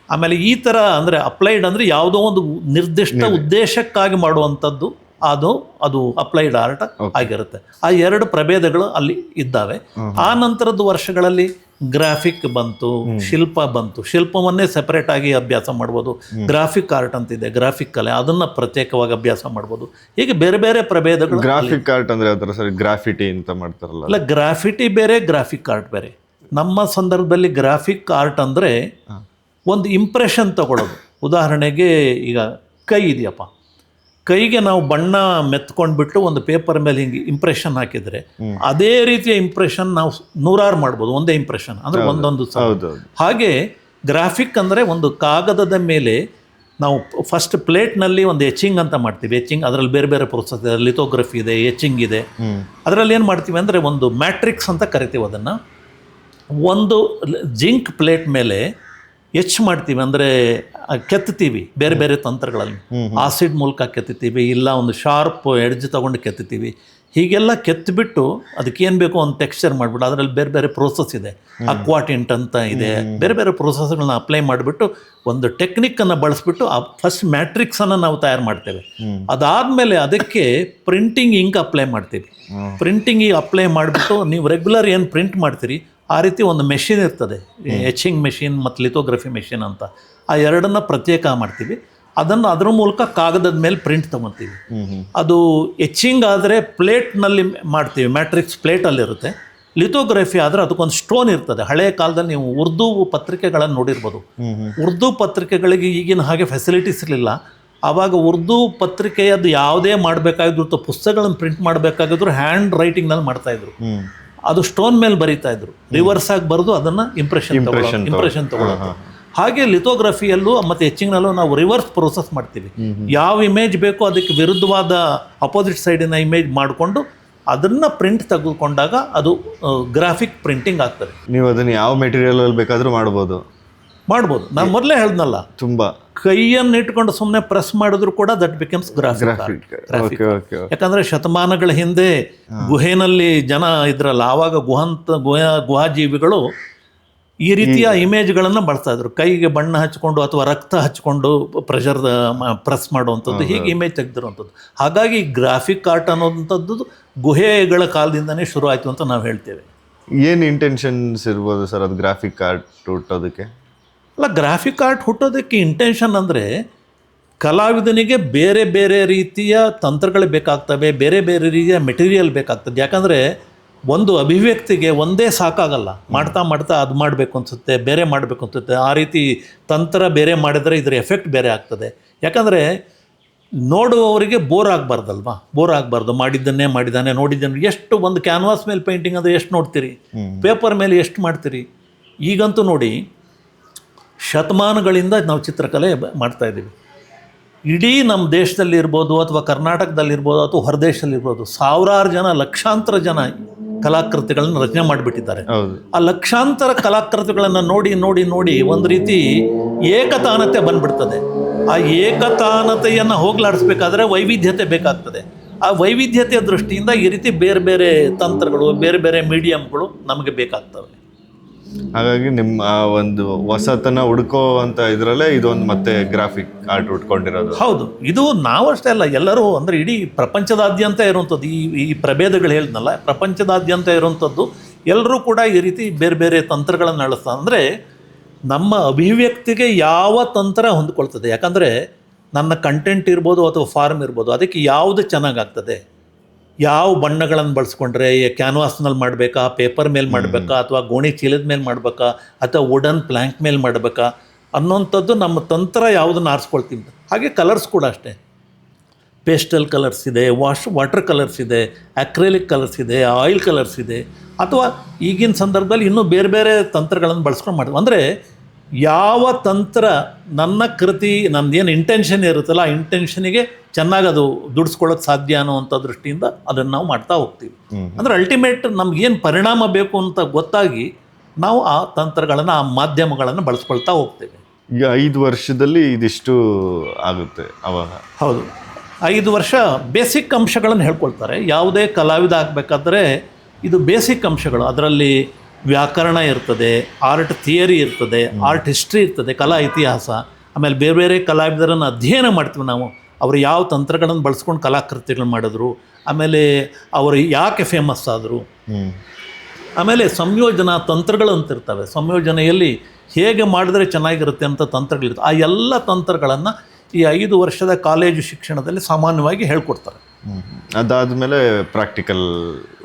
ಆಮೇಲೆ ಈ ಥರ ಅಂದರೆ ಅಪ್ಲೈಡ್ ಅಂದರೆ ಯಾವುದೋ ಒಂದು ನಿರ್ದಿಷ್ಟ. ಉದ್ದೇಶಕ್ಕಾಗಿ ಮಾಡುವಂಥದ್ದು ಅದು ಅದು ಅಪ್ಲೈಡ್ ಆರ್ಟ್ ಆಗಿರುತ್ತೆ. ಆ ಎರಡು ಪ್ರಭೇದಗಳು ಅಲ್ಲಿ ಇದ್ದಾವೆ. ಆ ನಂತರದ ವರ್ಷಗಳಲ್ಲಿ ಗ್ರಾಫಿಕ್ ಬಂತು ಶಿಲ್ಪ ಬಂತು. ಶಿಲ್ಪವನ್ನೇ ಸೆಪರೇಟ್ ಆಗಿ ಅಭ್ಯಾಸ ಮಾಡ್ಬೋದು. ಗ್ರಾಫಿಕ್ ಆರ್ಟ್ ಅಂತಿದೆ ಗ್ರಾಫಿಕ್ ಕಲೆ. ಅದನ್ನ ಪ್ರತ್ಯೇಕವಾಗಿ ಅಭ್ಯಾಸ ಮಾಡ್ಬೋದು. ಹೀಗೆ ಬೇರೆ ಬೇರೆ ಪ್ರಭೇದಗಳು ಗ್ರಾಫಿಕ್ ಆರ್ಟ್ ಅಂದ್ರೆ ಅದರ ಸರಿ ಸರ್? ಗ್ರಾಫಿಟಿ ಅಂತ ಮಾಡ್ತಾರಲ್ಲ. ಅಲ್ಲ ಗ್ರಾಫಿಟಿ ಬೇರೆ ಗ್ರಾಫಿಕ್ ಆರ್ಟ್ ಬೇರೆ. ನಮ್ಮ ಸಂದರ್ಭದಲ್ಲಿ ಗ್ರಾಫಿಕ್ ಆರ್ಟ್ ಅಂದರೆ ಒಂದು ಇಂಪ್ರೆಷನ್ ತಗೊಳ್ಳೋದು. ಉದಾಹರಣೆಗೆ ಈಗ ಕೈ ಇದೆಯಪ್ಪ. ಕೈಗೆ ನಾವು ಬಣ್ಣ ಮೆತ್ಕೊಂಡ್ಬಿಟ್ಟು ಒಂದು ಪೇಪರ್ ಮೇಲೆ ಹಿಂಗೆ ಇಂಪ್ರೆಷನ್ ಹಾಕಿದರೆ ಅದೇ ರೀತಿಯ ಇಂಪ್ರೆಷನ್ ನಾವು ನೂರಾರು ಮಾಡ್ಬೋದು ಒಂದೇ ಇಂಪ್ರೆಷನ್ ಅಂದರೆ ಒಂದೊಂದು ಹಾಗೆ ಗ್ರಾಫಿಕ್ ಅಂದರೆ ಒಂದು ಕಾಗದದ ಮೇಲೆ ನಾವು ಫಸ್ಟ್ ಪ್ಲೇಟ್ನಲ್ಲಿ ಒಂದು ಎಚಿಂಗ್ ಅಂತ ಮಾಡ್ತೀವಿ. ಎಚಿಂಗ್ ಅದರಲ್ಲಿ ಬೇರೆ ಬೇರೆ ಪ್ರೊಸೆಸ್ ಇದೆ ಲಿಥೋಗ್ರಫಿ ಇದೆ ಎಚಿಂಗ್ ಇದೆ. ಅದರಲ್ಲಿ ಏನು ಮಾಡ್ತೀವಿ ಅಂದರೆ ಒಂದು ಮ್ಯಾಟ್ರಿಕ್ಸ್ ಅಂತ ಕರಿತೀವಿ ಅದನ್ನು. ಒಂದು ಜಿಂಕ್ ಪ್ಲೇಟ್ ಮೇಲೆ ಎಚ್ ಮಾಡ್ತೀವಿ ಅಂದರೆ ಕೆತ್ತೀವಿ ಬೇರೆ ಬೇರೆ ತಂತ್ರಗಳಲ್ಲಿ. ಆಸಿಡ್ ಮೂಲಕ ಕೆತ್ತೀವಿ ಇಲ್ಲ ಒಂದು ಶಾರ್ಪ್ ಎಡ್ಜ್ ತೊಗೊಂಡು ಕೆತ್ತೀವಿ ಹೀಗೆಲ್ಲ ಕೆತ್ತಿಬಿಟ್ಟು ಏನು ಬೇಕೋ ಒಂದು ಟೆಕ್ಸ್ಚರ್ ಮಾಡಿಬಿಟ್ಟು ಅದರಲ್ಲಿ ಬೇರೆ ಬೇರೆ ಪ್ರೋಸೆಸ್ ಇದೆ. ಅಕ್ವಾಟಿಂಟ್ ಅಂತ ಇದೆ. ಬೇರೆ ಬೇರೆ ಪ್ರೋಸೆಸ್ಗಳನ್ನ ಅಪ್ಲೈ ಮಾಡಿಬಿಟ್ಟು ಒಂದು ಟೆಕ್ನಿಕ್ಕನ್ನು ಬಳಸ್ಬಿಟ್ಟು ಆ ಫಸ್ಟ್ ಮ್ಯಾಟ್ರಿಕ್ಸನ್ನು ನಾವು ತಯಾರು ಮಾಡ್ತೇವೆ. ಅದಾದಮೇಲೆ ಅದಕ್ಕೆ ಪ್ರಿಂಟಿಂಗ್ ಇಂಕ್ ಅಪ್ಲೈ ಮಾಡ್ತೀವಿ. ಪ್ರಿಂಟಿಂಗ್ ಅಪ್ಲೈ ಮಾಡಿಬಿಟ್ಟು ನೀವು ರೆಗ್ಯುಲರ್ ಏನು ಪ್ರಿಂಟ್ ಮಾಡ್ತೀರಿ ಆ ರೀತಿ ಒಂದು ಮೆಷಿನ್ ಇರ್ತದೆ. ಎಚಿಂಗ್ ಮೆಷಿನ್ ಮತ್ತು ಲಿಥೋಗ್ರಫಿ ಮೆಷಿನ್ ಅಂತ. ಆ ಎರಡನ್ನ ಪ್ರತ್ಯೇಕ ಮಾಡ್ತೀವಿ. ಅದನ್ನು ಅದರ ಮೂಲಕ ಕಾಗದದ ಮೇಲೆ ಪ್ರಿಂಟ್ ತೊಗೊತೀವಿ. ಅದು ಎಚ್ಚಿಂಗ್ ಆದರೆ ಪ್ಲೇಟ್ನಲ್ಲಿ ಮಾಡ್ತೀವಿ. ಮ್ಯಾಟ್ರಿಕ್ಸ್ ಪ್ಲೇಟಲ್ಲಿರುತ್ತೆ ಲಿಥೋಗ್ರಫಿ ಆದರೆ ಅದಕ್ಕೊಂದು ಸ್ಟೋನ್ ಇರ್ತದೆ. ಹಳೆಯ ಕಾಲದಲ್ಲಿ ನೀವು ಉರ್ದು ಪತ್ರಿಕೆಗಳನ್ನು ನೋಡಿರ್ಬೋದು. ಉರ್ದು ಪತ್ರಿಕೆಗಳಿಗೆ ಈಗಿನ ಹಾಗೆ ಫೆಸಿಲಿಟೀಸ್ ಇರಲಿಲ್ಲ. ಆವಾಗ ಉರ್ದು ಪತ್ರಿಕೆಯದ್ದು ಯಾವುದೇ ಮಾಡಬೇಕಾಗಿದ್ರು ಅಥವಾ ಪುಸ್ತಕಗಳನ್ನು ಪ್ರಿಂಟ್ ಮಾಡಬೇಕಾಗಿದ್ರು ಹ್ಯಾಂಡ್ ರೈಟಿಂಗ್ನಲ್ಲಿ ಮಾಡ್ತಾಯಿದ್ರು ಅದು ಸ್ಟೋನ್ ಮೇಲೆ ಬರೀತಾ ಇದ್ರು. ರಿವರ್ಸ್ ಆಗಿ ಬರೆದು ಅದನ್ನು ಇಂಪ್ರೆಷನ್ ತಗೊಳ್ಳೋದು. ಇಂಪ್ರೆಷನ್ ತಗೊಳ್ಳೋದು ಹಾಗೆ ಲಿಥೋಗ್ರಫಿಯಲ್ಲೂ ಮತ್ತು ಎಚ್ಚಿಂಗ್ನಲ್ಲೂ ನಾವು ರಿವರ್ಸ್ ಪ್ರೋಸೆಸ್ ಮಾಡ್ತೀವಿ. ಯಾವ ಇಮೇಜ್ ಬೇಕೋ ಅದಕ್ಕೆ ವಿರುದ್ಧವಾದ ಅಪೋಸಿಟ್ ಸೈಡಿನ ಇಮೇಜ್ ಮಾಡಿಕೊಂಡು ಅದನ್ನು ಪ್ರಿಂಟ್ ತೆಗೆದುಕೊಂಡಾಗ ಅದು ಗ್ರಾಫಿಕ್ ಪ್ರಿಂಟಿಂಗ್ ಆಗ್ತದೆ. ನೀವು ಅದನ್ನ ಯಾವ ಮೆಟೀರಿಯಲ್ ಅಲ್ಲಿ ಬೇಕಾದ್ರೂ ಮಾಡ್ಬೋದು. ಮಾಡ್ಬೋದು. ನಾನು ಮೊದಲೇ ಹೇಳ್ದನಲ್ಲ. ತುಂಬಾ. ಕೈಯನ್ನು ಇಟ್ಕೊಂಡು ಸುಮ್ಮನೆ ಪ್ರೆಸ್ ಮಾಡಿದ್ರು ಕೂಡ that becomes graphic graphic okay okay ಯಾಕಂದ್ರೆ ಶತಮಾನಗಳ ಹಿಂದೆ ಗುಹೆನಲ್ಲಿ ಜನ ಇದ್ರಲ್ಲ ಆವಾಗ ಗುಹಂತ ಗುಹಾ ಗುಹಾಜೀವಿಗಳು ಈ ರೀತಿಯ ಇಮೇಜ್ಗಳನ್ನು ಬಳಸ್ತಾ ಇದ್ರು. ಕೈಗೆ ಬಣ್ಣ ಹಚ್ಕೊಂಡು ಅಥವಾ ರಕ್ತ ಹಚ್ಕೊಂಡು ಪ್ರೆಷರ್ ಪ್ರೆಸ್ ಮಾಡುವಂಥದ್ದು ಹೀಗೆ ಇಮೇಜ್ ತೆಗೆದಿರುವಂಥದ್ದು. ಹಾಗಾಗಿ ಗ್ರಾಫಿಕ್ ಆರ್ಟ್ ಅನ್ನೋವಂಥದ್ದು ಗುಹೆಗಳ ಕಾಲದಿಂದನೇ ಶುರು ಆಯಿತು ಅಂತ ನಾವು ಹೇಳ್ತೇವೆ. ಏನು ಇಂಟೆನ್ಷನ್ಸ್ ಇರ್ಬೋದು ಸರ್ ಅದು ಗ್ರಾಫಿಕ್ ಆರ್ಟ್ ಹುಟ್ಟೋದಕ್ಕೆ ಅಲ್ಲ ಗ್ರಾಫಿಕ್ ಆರ್ಟ್ ಹುಟ್ಟೋದಕ್ಕೆ ಇಂಟೆನ್ಷನ್ ಅಂದರೆ ಕಲಾವಿದನಿಗೆ ಬೇರೆ ಬೇರೆ ರೀತಿಯ ತಂತ್ರಗಳು ಬೇಕಾಗ್ತವೆ ಬೇರೆ ಬೇರೆ ರೀತಿಯ ಮೆಟೀರಿಯಲ್ ಬೇಕಾಗ್ತದೆ. ಯಾಕಂದರೆ ಒಂದು ಅಭಿವ್ಯಕ್ತಿಗೆ ಒಂದೇ ಸಾಕಾಗಲ್ಲ. ಮಾಡ್ತಾ ಮಾಡ್ತಾ ಅದು ಮಾಡಬೇಕು ಅನಿಸುತ್ತೆ ಬೇರೆ ಮಾಡಬೇಕು ಅನಿಸುತ್ತೆ. ಆ ರೀತಿ ತಂತ್ರ ಬೇರೆ ಮಾಡಿದರೆ ಇದರ ಎಫೆಕ್ಟ್ ಬೇರೆ ಆಗ್ತದೆ. ಯಾಕಂದರೆ ನೋಡುವವರಿಗೆ ಬೋರ್ ಆಗಬಾರ್ದಲ್ವಾ? ಬೋರ್ ಆಗಬಾರ್ದು. ಮಾಡಿದ್ದನ್ನೇ ಮಾಡಿದ್ದಾನೆ ನೋಡಿದ್ದಾನೆ. ಎಷ್ಟು ಒಂದು ಕ್ಯಾನ್ವಾಸ್ ಮೇಲೆ ಪೇಂಟಿಂಗ್ ಅಂದರೆ ಎಷ್ಟು ನೋಡ್ತೀರಿ? ಪೇಪರ್ ಮೇಲೆ ಎಷ್ಟು ಮಾಡ್ತೀರಿ? ಈಗಂತೂ ನೋಡಿ ಶತಮಾನಗಳಿಂದ ನಾವು ಚಿತ್ರಕಲೆ ಮಾಡ್ತಾ ಇದ್ದೀವಿ. ಇಡೀ ನಮ್ಮ ದೇಶದಲ್ಲಿ ಇರ್ಬೋದು ಅಥವಾ ಕರ್ನಾಟಕದಲ್ಲಿರ್ಬೋದು ಅಥವಾ ಹೊರದೇಶದಲ್ಲಿರ್ಬೋದು ಸಾವಿರಾರು ಜನ ಲಕ್ಷಾಂತರ ಜನ ಕಲಾಕೃತಿಗಳನ್ನು ರಚನೆ ಮಾಡಿಬಿಟ್ಟಿದ್ದಾರೆ. ಆ ಲಕ್ಷಾಂತರ ಕಲಾಕೃತಿಗಳನ್ನು ನೋಡಿ ನೋಡಿ ನೋಡಿ ಒಂದು ರೀತಿ ಏಕತಾನತೆ ಬಂದ್ಬಿಡ್ತದೆ. ಆ ಏಕತಾನತೆಯನ್ನು ಹೋಗ್ಲಾಡಿಸ್ಬೇಕಾದ್ರೆ ವೈವಿಧ್ಯತೆ ಬೇಕಾಗ್ತದೆ. ಆ ವೈವಿಧ್ಯತೆಯ ದೃಷ್ಟಿಯಿಂದ ಈ ರೀತಿ ಬೇರೆ ಬೇರೆ ತಂತ್ರಗಳು ಬೇರೆ ಬೇರೆ ಮೀಡಿಯಮ್ಗಳು ನಮಗೆ ಬೇಕಾಗ್ತವೆ. ಹಾಗಾಗಿ ನಿಮ್ಮ ಒಂದು ಹೊಸತನ ಹುಡುಕೋ ಅಂತ ಇದ್ರಲ್ಲೇ ಇದೊಂದು ಮತ್ತೆ ಗ್ರಾಫಿಕ್ ಆರ್ಟ್ ಉಟ್ಕೊಂಡಿರೋದು ಹೌದು. ಇದು ನಾವಷ್ಟೇ ಅಲ್ಲ, ಎಲ್ಲರೂ ಅಂದರೆ ಇಡೀ ಪ್ರಪಂಚದಾದ್ಯಂತ ಇರುವಂಥದ್ದು ಈ ಈ ಪ್ರಭೇದಗಳು ಹೇಳಿದ್ನಲ್ಲ, ಪ್ರಪಂಚದಾದ್ಯಂತ ಇರುವಂಥದ್ದು ಎಲ್ಲರೂ ಕೂಡ ಈ ರೀತಿ ಬೇರೆ ಬೇರೆ ತಂತ್ರಗಳನ್ನು ಅಳಿಸ್ತಾರೆ ಅಂದರೆ ನಮ್ಮ ಅಭಿವ್ಯಕ್ತಿಗೆ ಯಾವ ತಂತ್ರ ಹೊಂದ್ಕೊಳ್ತದೆ. ಯಾಕಂದರೆ ನನ್ನ ಕಂಟೆಂಟ್ ಇರ್ಬೋದು ಅಥವಾ ಫಾರ್ಮ್ ಇರ್ಬೋದು, ಅದಕ್ಕೆ ಯಾವುದು ಚೆನ್ನಾಗಾಗ್ತದೆ ಯಾವ ಬಣ್ಣಗಳನ್ನು ಬಳಸ್ಕೊಂಡ್ರೆ ಕ್ಯಾನ್ವಾಸ್ನಲ್ಲಿ ಮಾಡಬೇಕಾ ಪೇಪರ್ ಮೇಲೆ ಮಾಡಬೇಕಾ ಅಥವಾ ಗೋಣಿ ಚೀಲದ ಮೇಲೆ ಮಾಡಬೇಕಾ ಅಥವಾ ವುಡನ್ ಪ್ಲ್ಯಾಂಕ್ ಮೇಲೆ ಮಾಡಬೇಕಾ ಅನ್ನೋಂಥದ್ದು ನಮ್ಮ ತಂತ್ರ ಯಾವುದನ್ನು ಆರಿಸ್ಕೊಳ್ತೀನಿ ಹಾಗೆ ಕಲರ್ಸ್ ಕೂಡ ಅಷ್ಟೇ. ಪೇಸ್ಟಲ್ ಕಲರ್ಸ್ ಇದೆ ವಾಶ್ ವಾಟರ್ ಕಲರ್ಸ್ ಇದೆ ಅಕ್ರೆಲಿಕ್ ಕಲರ್ಸ್ ಇದೆ ಆಯಿಲ್ ಕಲರ್ಸ್ ಇದೆ ಅಥವಾ ಈಗಿನ ಸಂದರ್ಭದಲ್ಲಿ ಇನ್ನೂ ಬೇರೆ ಬೇರೆ ತಂತ್ರಗಳನ್ನು ಬಳಸ್ಕೊಂಡು ಮಾಡ್ತೀವಿ. ಅಂದರೆ ಯಾವ ತಂತ್ರ ನನ್ನ ಕೃತಿ ನನ್ನದೇನು ಇಂಟೆನ್ಷನ್ ಇರುತ್ತಲ್ಲ ಆ ಇಂಟೆನ್ಷನಿಗೆ ಚೆನ್ನಾಗಿ ಅದು ದುಡಿಸ್ಕೊಳ್ಳೋಕೆ ಸಾಧ್ಯ ಅನ್ನುವಂಥ ದೃಷ್ಟಿಯಿಂದ ಅದನ್ನು ನಾವು ಮಾಡ್ತಾ ಹೋಗ್ತೀವಿ. ಅಂದರೆ ಅಲ್ಟಿಮೇಟ್ ನಮಗೇನು ಪರಿಣಾಮ ಬೇಕು ಅಂತ ಗೊತ್ತಾಗಿ ನಾವು ಆ ತಂತ್ರಗಳನ್ನು ಆ ಮಾಧ್ಯಮಗಳನ್ನು ಬಳಸ್ಕೊಳ್ತಾ ಹೋಗ್ತೇವೆ. ಈಗ ಐದು ವರ್ಷದಲ್ಲಿ ಇದಿಷ್ಟು ಆಗುತ್ತೆ ಅವಾಗ. ಹೌದು. ಐದು ವರ್ಷ ಬೇಸಿಕ್ ಅಂಶಗಳನ್ನು ಹೇಳ್ಕೊಳ್ತಾರೆ. ಯಾವುದೇ ಕಲಾವಿದ ಆಗಬೇಕಾದ್ರೆ ಇದು ಬೇಸಿಕ್ ಅಂಶಗಳು. ಅದರಲ್ಲಿ ವ್ಯಾಕರಣ ಇರ್ತದೆ ಆರ್ಟ್ ಥಿಯರಿ ಇರ್ತದೆ ಆರ್ಟ್ ಹಿಸ್ಟ್ರಿ ಇರ್ತದೆ ಕಲಾ ಇತಿಹಾಸ. ಆಮೇಲೆ ಬೇರೆ ಬೇರೆ ಕಲಾವಿದರನ್ನು ಅಧ್ಯಯನ ಮಾಡ್ತೀವಿ ನಾವು. ಅವರು ಯಾವ ತಂತ್ರಗಳನ್ನು ಬಳಸ್ಕೊಂಡು ಕಲಾಕೃತಿಗಳು ಮಾಡಿದ್ರು ಆಮೇಲೆ ಅವರು ಯಾಕೆ ಫೇಮಸ್ ಆದರು? ಆಮೇಲೆ ಸಂಯೋಜನಾ ತಂತ್ರಗಳು ಅಂತ ಇರ್ತವೆ. ಸಂಯೋಜನೆಯಲ್ಲಿ ಹೇಗೆ ಮಾಡಿದ್ರೆ ಚೆನ್ನಾಗಿರುತ್ತೆ ಅಂತ ತಂತ್ರಗಳಿರ್ತವೆ ಆ ಎಲ್ಲ ತಂತ್ರಗಳನ್ನು ಈ ಐದು ವರ್ಷದ ಕಾಲೇಜು ಶಿಕ್ಷಣದಲ್ಲಿ ಸಾಮಾನ್ಯವಾಗಿ ಹೇಳ್ಕೊಡ್ತಾರೆ. ಅದಾದ್ಮೇಲೆ ಪ್ರಾಕ್ಟಿಕಲ್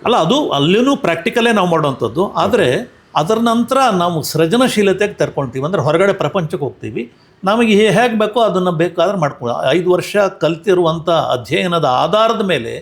ಅಲ್ಲ ಅದು ಅಲ್ಲಿನೂ ಪ್ರಾಕ್ಟಿಕಲೇ ನಾವು ಮಾಡುವಂಥದ್ದು. ಆದರೆ ಅದರ ನಂತರ ನಾವು ಸೃಜನಶೀಲತೆಗೆ ತೆರ್ಕೊಳ್ತೀವಿ. ಅಂದರೆ ಹೊರಗಡೆ ಪ್ರಪಂಚಕ್ಕೆ ಹೋಗ್ತೀವಿ. ನಮಗೆ ಹೇಗೆ ಬೇಕೋ ಅದನ್ನು ಬೇಕಾದ್ರೆ ಮಾಡ್ಕೊ ಐದು ವರ್ಷ ಕಲ್ತಿರುವಂಥ ಅಧ್ಯಯನದ ಆಧಾರದ ಮೇಲೆ